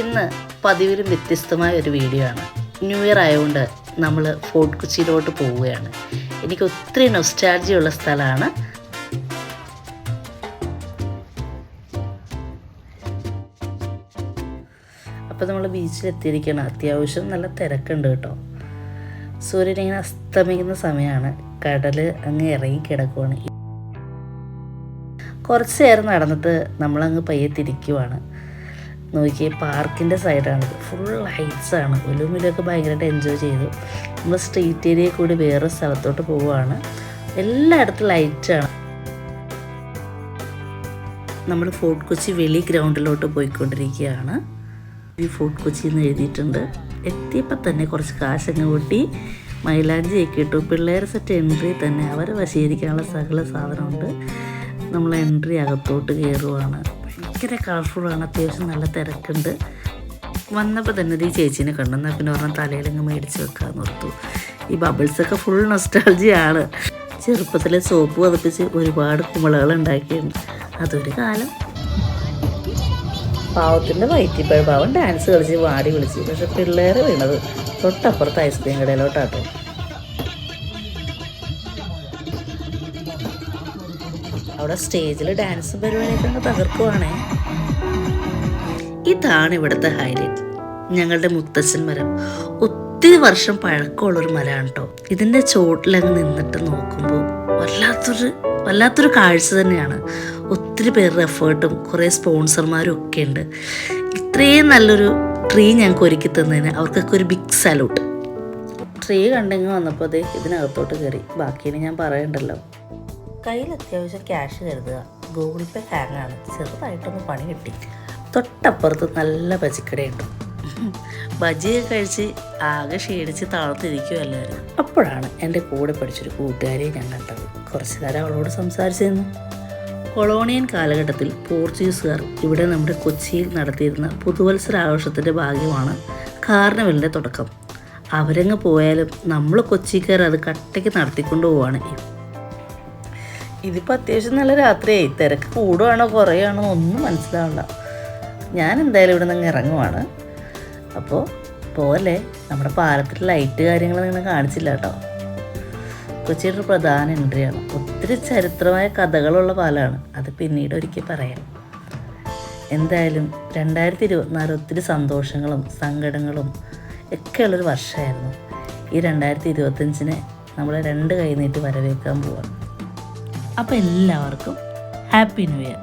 ഇന്ന് പതിവിലും വ്യത്യസ്തമായ ഒരു വീഡിയോ ആണ്. ന്യൂ ഇയർ ആയതുകൊണ്ട് നമ്മൾ ഫോർട്ട് കൊച്ചിയിലോട്ട് പോവുകയാണ്. എനിക്ക് ഒത്തിരി നൊസ്റ്റാർജിയുള്ള സ്ഥലമാണ്. അപ്പോൾ നമ്മൾ ബീച്ചിലെത്തിയിരിക്കണം അത്യാവശ്യം നല്ല തിരക്കുണ്ട് കേട്ടോ. സൂര്യൻ ഇങ്ങനെ അസ്തമിക്കുന്ന സമയമാണ് കടൽ അങ്ങ് ഇറങ്ങി കിടക്കുവാണ്. കുറച്ച് നേരം നടന്നിട്ട് നമ്മളങ്ങ് പയ്യെ തിരിക്കുവാണ്. നോക്കിയേ പാർക്കിന്റെ സൈഡാണിത് ഫുൾ ലൈറ്റ്സാണ് ഒലുമിലൊക്കെ ഭയങ്കരമായിട്ട് എൻജോയ് ചെയ്തു. നമ്മൾ സ്ട്രീറ്റ് ഏരിയ കൂടി വേറെ സ്ഥലത്തോട്ട് പോവുകയാണ്. എല്ലായിടത്തും ലൈറ്റാണ് നമ്മൾ ഫോർട്ട് കൊച്ചി വെളി ഗ്രൗണ്ടിലോട്ട് പോയിക്കൊണ്ടിരിക്കുകയാണ്. ഈ ഫോർട്ട് കൊച്ചി എന്ന് എഴുതിയിട്ടുണ്ട്. എത്തിയപ്പോൾ തന്നെ കുറച്ച് കാശങ്ങ് കൂട്ടി മൈലാഞ്ചി ഇട്ടു. പിള്ളേർ സെറ്റ് എൻട്രി തന്നെ. അവരെ വശീകരിക്കാനുള്ള സകല സാധനമുണ്ട്. നമ്മൾ എൻട്രി അകത്തോട്ട് കയറുവാണ്. ഭയങ്കര കളർഫുള്ളാണ് അത്യാവശ്യം നല്ല തിരക്കുണ്ട്. വന്നപ്പോൾ തന്നെ ഈ ചേച്ചീനെ കണ്ടു. എന്നാൽ പിന്നെ പറഞ്ഞാൽ തലയിലങ്ങ് മേടിച്ച് വെക്കാമെന്ന് ഓർത്തു. ഈ ബബിൾസൊക്കെ ഫുൾ നൊസ്റ്റാൾജിയാണ് ചെറുപ്പത്തിലെ സോപ്പ് പതിപ്പിച്ച് ഒരുപാട് കുമ്പളകൾ ഉണ്ടാക്കിയിട്ടുണ്ട്. അതൊരു കാലം. പാവത്തിന്റെ വയറ്റിപ്പഴ പാവം ഡാൻസ് കളിച്ച് വാടി വിളിച്ച്. പക്ഷെ പിള്ളേരെ വീണത് തൊട്ടപ്പുറത്ത് ഐസ്ക്രീം കടയിലോട്ടാട്ടോ. അവിടെ സ്റ്റേജിൽ ഡാൻസ് പരിപാടിയൊക്കെ അങ്ങ് തകർക്കുവാണേ. ഇതാണ് ഇവിടുത്തെ ഹൈലൈറ്റ്. ഞങ്ങളുടെ മുത്തച്ഛൻ മരം. ഒത്തിരി വർഷം പഴക്കമുള്ളൊരു മരമാണ് കേട്ടോ. ഇതിന്റെ ചോട്ടിലങ്ങ് നിന്നിട്ട് നോക്കുമ്പോൾ വല്ലാത്തൊരു വല്ലാത്തൊരു കാഴ്ച തന്നെയാണ്. ഒത്തിരി പേരുടെ എഫേർട്ടും കുറേ സ്പോൺസർമാരും ഒക്കെ ഉണ്ട്. ഇത്രയും നല്ലൊരു ട്രീ ഞങ്ങൾക്ക് ഒരുക്കി തന്നതിന് അവർക്കൊക്കെ ഒരു ബിഗ് സല്യൂട്ട് ട്രീ കണ്ടെങ്കിൽ വന്നപ്പോൾ അത് ഇതിനകത്തോട്ട് കയറി. ബാക്കിയാണ് ഞാൻ പറയണ്ടല്ലോ. കയ്യിൽ അത്യാവശ്യം ക്യാഷ് കരുതുക. ഗൂഗിൾ പേ ഹാങ്ങാണ് ചെറുതായിട്ടൊന്ന് പണി കിട്ടി. തൊട്ടപ്പുറത്ത് നല്ല ബജിക്കടയുണ്ട് ബജിയൊക്കെ കഴിച്ച് ആകെ ക്ഷീണിച്ച് താഴ്ത്തിരിക്കും എല്ലാവരും. അപ്പോഴാണ് എന്റെ കൂടെ പഠിച്ചൊരു കൂട്ടുകാരിയെ ഞാൻ കണ്ടത്. കുറച്ച് നേരം അവളോട് സംസാരിച്ചിരുന്നു. കൊളോണിയൻ കാലഘട്ടത്തിൽ പോർച്ചുഗീസുകാർ ഇവിടെ നമ്മുടെ കൊച്ചിയിൽ നടത്തിയിരുന്ന പുതുവത്സര ആഘോഷത്തിന്റെ ഭാഗ്യമാണ് കാർണിവലിന്റെ തുടക്കം. അവരങ്ങ് പോയാലും നമ്മൾ കൊച്ചിക്കാർ അത് കട്ടയ്ക്ക് നടത്തിക്കൊണ്ടു പോവാണ് ഇതിപ്പോൾ അത്യാവശ്യം നല്ല രാത്രിയായി. തിരക്ക് കൂടുവാണോ കുറയുകയാണോ ഒന്നും മനസ്സിലാവില്ല ഞാൻ എന്തായാലും ഇവിടെ നിന്ന് ഇറങ്ങുവാണ്. അപ്പോൾ പോലെ നമ്മുടെ പാലത്തിൽ ലൈറ്റ് കാര്യങ്ങൾ നിങ്ങൾ കാണിച്ചില്ല കേട്ടോ. കൊച്ചിയുടെ പ്രധാന എൻട്രിയാണ് ഒത്തിരി ചരിത്രമായ കഥകളുള്ള പാലമാണ് അത് പിന്നീട് ഒരിക്കൽ പറയാം. എന്തായാലും രണ്ടായിരത്തി ഇരുപത്തിനാല് ഒത്തിരി സന്തോഷങ്ങളും സങ്കടങ്ങളും ഒക്കെയുള്ളൊരു വർഷമായിരുന്നു. ഈ രണ്ടായിരത്തി ഇരുപത്തഞ്ചിനെ നമ്മൾ രണ്ട് കൈ നീട്ടി വരവേൽക്കാൻ പോവാണ്. അപ്പോൾ എല്ലാവർക്കും ഹാപ്പി ന്യൂ ഇയർ.